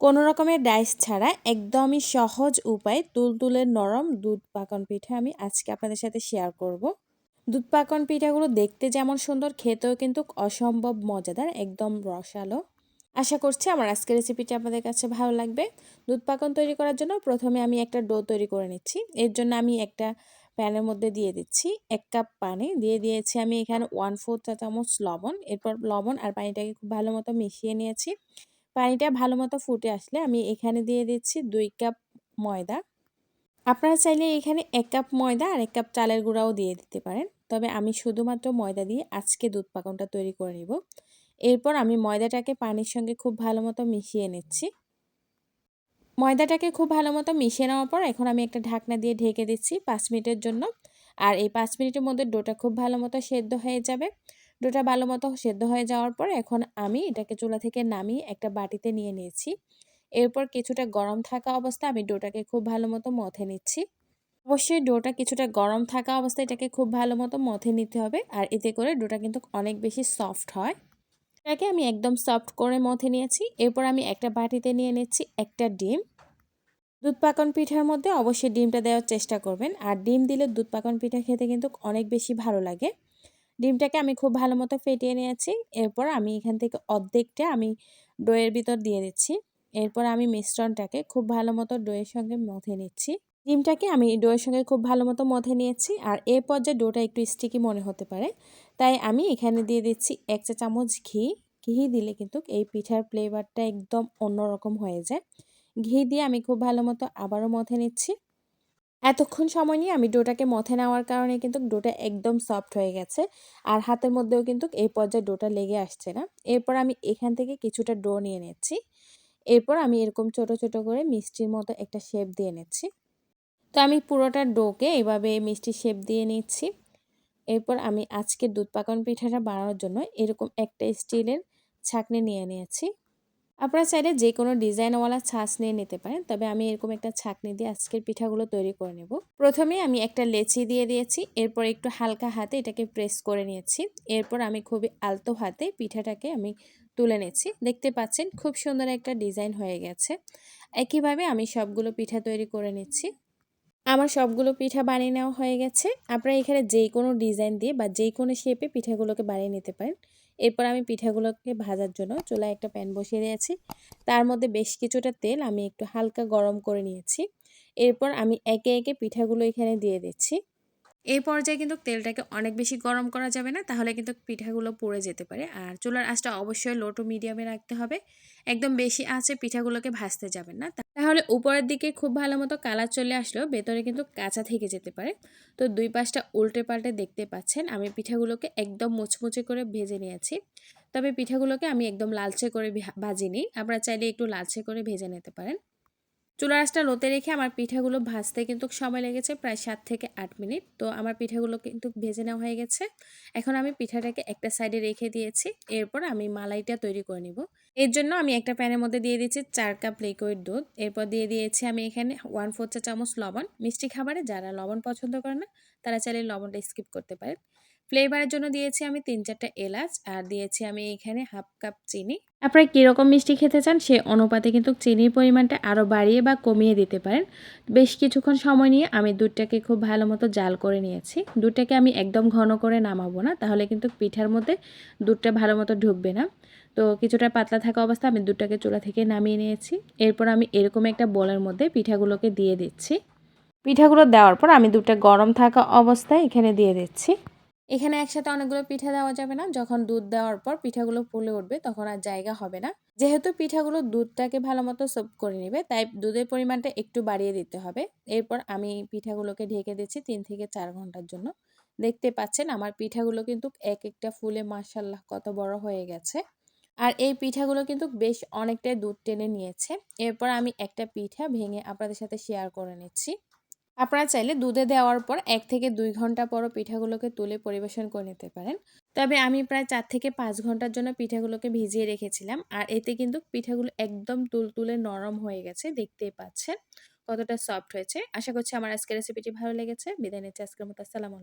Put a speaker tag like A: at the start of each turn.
A: কোনো রকমের ডাইস ছাড়া একদমই সহজ উপায় তুলতুলে নরম দুধ পাকন পিঠা আমি আজকে আপনাদের সাথে শেয়ার করব। দুধ পাকন পিঠাগুলো দেখতে যেমন সুন্দর, খেতেও কিন্তু অসম্ভব মজাদার, একদম রসালো। আশা করছি আমার আজকের রেসিপিটি আপনাদের কাছে ভালো লাগবে। দুধ পাকন তৈরি করার জন্য প্রথমে আমি একটা ডো তৈরি করে নিচ্ছি। এর জন্য আমি একটা প্যানের মধ্যে দিয়ে দিচ্ছি এক কাপ পানি। দিয়ে দিয়েছি আমি এখানে ওয়ান ফোর চা চামচ লবণ। এরপর লবণ আর পানিটাকে খুব ভালো মতো মিশিয়ে নিয়েছি। পানিটা ভালো মতো ফুটে আসলে আমি এখানে দিয়ে দিচ্ছি দুই কাপ ময়দা। আপনারা চাইলে এখানে এক কাপ ময়দা আর এক কাপ চালের গুঁড়াও দিয়ে দিতে পারেন। তবে আমি শুধুমাত্র ময়দা দিয়ে আজকে দুধ পাকনটা তৈরি করে নিব। এরপর আমি ময়দাটাকে পানির সঙ্গে খুব ভালো মতো মিশিয়ে নিচ্ছি। ময়দাটাকে খুব ভালো মতো মিশিয়ে নেওয়ার পর এখন আমি একটা ঢাকনা দিয়ে ঢেকে দিচ্ছি পাঁচ মিনিটের জন্য। আর এই পাঁচ মিনিটের মধ্যে ডোটা খুব ভালো মতো সেদ্ধ হয়ে যাবে। ডোটা ভালো মতো সেদ্ধ হয়ে যাওয়ার পর এখন আমি এটাকে চুলা থেকে নামিয়ে একটা বাটিতে নিয়ে নিয়েছি। এরপর কিছুটা গরম থাকা অবস্থা আমি ডোটাকে খুব ভালো মতো মথে নিচ্ছি। অবশ্যই ডোটা কিছুটা গরম থাকা অবস্থায় এটাকে খুব ভালো মতো মথে নিতে হবে আর এতে করে ডোটা কিন্তু অনেক বেশি সফট হয়। এটাকে আমি একদম সফট করে মথে নিয়েছি। এরপর আমি একটা বাটিতে নিয়ে নিচ্ছি একটা ডিম। দুধ পাকন পিঠার মধ্যে অবশ্যই ডিমটা দেওয়ার চেষ্টা করবেন। আর ডিম দিলে দুধ পাকন পিঠা খেতে কিন্তু অনেক বেশি ভালো লাগে। ডিমটাকে আমি খুব ভালো মতো ফেটিয়ে নিয়েছি। এরপর আমি এখান থেকে অর্ধেকটা আমি ডোয়ের ভিতর দিয়ে দিচ্ছি। এরপর আমি মিশ্রণটাকে খুব ভালো মতো ডোয়ের সঙ্গে মথে নিচ্ছি। ডিমটাকে আমি ডোয়ের সঙ্গে খুব ভালো মতো মথে নিয়েছি আর এ পর্যায়ে ডোটা একটু স্টিকি মনে হতে পারে, তাই আমি এখানে দিয়ে দিচ্ছি এক চা চামচ ঘি। ঘি দিলে কিন্তু এই পিঠার ফ্লেভারটা একদম অন্যরকম হয়ে যায়। ঘি দিয়ে আমি খুব ভালো মতো আবারও মথে নিচ্ছি। এতক্ষণ সময় নিয়ে আমি ডোটাকে মথে নেওয়ার কারণে কিন্তু ডোটা একদম সফট হয়ে গেছে। আর হাতের মধ্যেও কিন্তু এই পর্যায়ে ডোটা লেগে আসছে না। এরপর আমি এখান থেকে কিছুটা ডো নিয়ে নিচ্ছি। এরপর আমি এরকম ছোট ছোট করে মিষ্টির মতো একটা শেপ দিয়ে নিচ্ছি। তো আমি পুরোটা ডোকে এভাবে মিষ্টি শেপ দিয়ে নিচ্ছি। এরপর আমি আজকে দুধ পাকন পিঠাটা বানানোর জন্য এরকম একটা স্টিলের ছাঁকনি নিয়ে নিয়েছি। আপনারা চাইলে যে কোনো ডিজাইনওয়ালা ছাঁচ নিয়ে নিতে পারেন, তবে আমি এরকম একটা ছাঁকনি দিয়ে আজকের পিঠাগুলো তৈরি করে নেব। প্রথমে আমি একটা লেচি দিয়ে দিয়েছি, এরপর একটু হালকা হাতে এটাকে প্রেস করে নিয়েছি, এরপর আমি খুবই আলতো হাতে পিঠাটাকে আমি তুলে নিচ্ছি দেখতে পাচ্ছেন খুব সুন্দর একটা ডিজাইন হয়ে গেছে। একইভাবে আমি সবগুলো পিঠা তৈরি করে নিচ্ছি। আমার সবগুলো পিঠা বানিয়ে নেওয়া হয়ে গেছে। আপনারা এখানে যেই কোনো ডিজাইন দিয়ে বা যেই কোনো শেপে পিঠাগুলোকে বানিয়ে নিতে পারেন। এরপর আমি পিঠাগুলোকে ভাজার জন্য চুলায় একটা প্যান বসিয়ে দিয়েছি। তার মধ্যে বেশ কিছুটা তেল আমি একটু হালকা গরম করে নিয়েছি। এরপর আমি একে একে পিঠাগুলো এখানে দিয়ে দিচ্ছি। এই পর্যায়ে কিন্তু তেলটাকে অনেক বেশি গরম করা যাবে না, তাহলে কিন্তু পিঠাগুলো পড়ে যেতে পারে। আর চুলার আঁচটা অবশ্যই লো টু মিডিয়ামে রাখতে হবে। একদম বেশি আঁচে পিঠাগুলোকে ভাজতে যাবেন না। তাহলে উপরের দিকে খুব ভালো মতো কালার চলে আসলেও ভেতরে কিন্তু কাঁচা থেকে যেতে পারে। তো দুই পাশটা উল্টে পাল্টে দেখতে পাচ্ছেন, আমি পিঠাগুলোকে একদম মুচমুচে করে ভেজে নিয়েছি। তবে পিঠাগুলোকে আমি একদম লালচে করে ভাজিনি। আপনারা চাইলে একটু লালচে করে ভেজে নিতে পারেন। চুলা আঁচটা লোতে রেখে আমার পিঠাগুলো ভাজতে কিন্তু সময় লেগেছে প্রায় সাত থেকে আট মিনিট। তো আমার পিঠাগুলো কিন্তু ভেজে নেওয়া হয়ে গেছে। এখন আমি পিঠাটাকে একটা সাইডে রেখে দিয়েছি। এরপর আমি মালাইটা তৈরি করে নিব। এর জন্য আমি একটা প্যানের মধ্যে দিয়ে দিয়েছি চার কাপ লিকুইড দুধ। এরপর দিয়ে দিয়েছি আমি এখানে ওয়ান ফোর চা চামচ লবণ। মিষ্টি খাবারে যারা লবণ পছন্দ করে না, তারা চাইলে লবণটা স্কিপ করতে পারেন। ফ্লেভারের জন্য দিয়েছি আমি তিন চারটা এলাচ। আর দিয়েছি আমি এখানে হাফ কাপ চিনি। আপনারা কীরকম মিষ্টি খেতে চান সে অনুপাতে কিন্তু চিনির পরিমাণটা আরও বাড়িয়ে বা কমিয়ে দিতে পারেন। বেশ কিছুক্ষণ সময় নিয়ে আমি দুধটাকে খুব ভালো মতো জাল করে নিয়েছি। দুধটাকে আমি একদম ঘন করে নামাবো না, তাহলে কিন্তু পিঠার মধ্যে দুধটা ভালো মতো ঢুকবে না। তো কিছুটা পাতলা থাকা অবস্থা আমি দুধটাকে চুলা থেকে নামিয়ে নিয়েছি। এরপর আমি এরকম একটা বলের মধ্যে পিঠাগুলোকে দিয়ে দিচ্ছি। পিঠাগুলো দেওয়ার পর আমি দুধটা গরম থাকা অবস্থায় এখানে দিয়ে দিচ্ছি। এখানে একসাথে অনেকগুলো পিঠা দেওয়া যাবে না। যখন দুধ দেওয়ার পর পিঠাগুলো ফুলে উঠবে, তখন আর জায়গা হবে না। যেহেতু পিঠাগুলো দুধটাকে ভালো মতো সোপ করে নেবে, তাই দুধের পরিমাণটা একটু বাড়িয়ে দিতে হবে। এরপর আমি পিঠাগুলোকে ঢেকে দিচ্ছি তিন থেকে চার ঘণ্টার জন্য। দেখতে পাচ্ছেন, আমার পিঠাগুলো কিন্তু এক একটা ফুলে মার্শাল্লাহ কত বড় হয়ে গেছে। আর এই পিঠাগুলো কিন্তু বেশ অনেকটাই দুধ টেনে নিয়েছে। এরপর আমি একটা পিঠা ভেঙে আপনাদের সাথে শেয়ার করে নিচ্ছি। আপনারা চাইলে দুধে দেওয়ার পর এক থেকে দুই ঘণ্টা পরও পিঠাগুলোকে তুলে পরিবেশন করে নিতে পারেন। তবে আমি প্রায় চার থেকে পাঁচ ঘণ্টার জন্য পিঠাগুলোকে ভিজিয়ে রেখেছিলাম আর এতে কিন্তু পিঠাগুলো একদম তুলতুলে নরম হয়ে গেছে, দেখতেই পাচ্ছেন কতটা সফট হয়েছে। আশা করছি আমার আজকের রেসিপিটি ভালো লেগেছে। বিদায় নিচ্ছে আজকের মতো। আসসালামু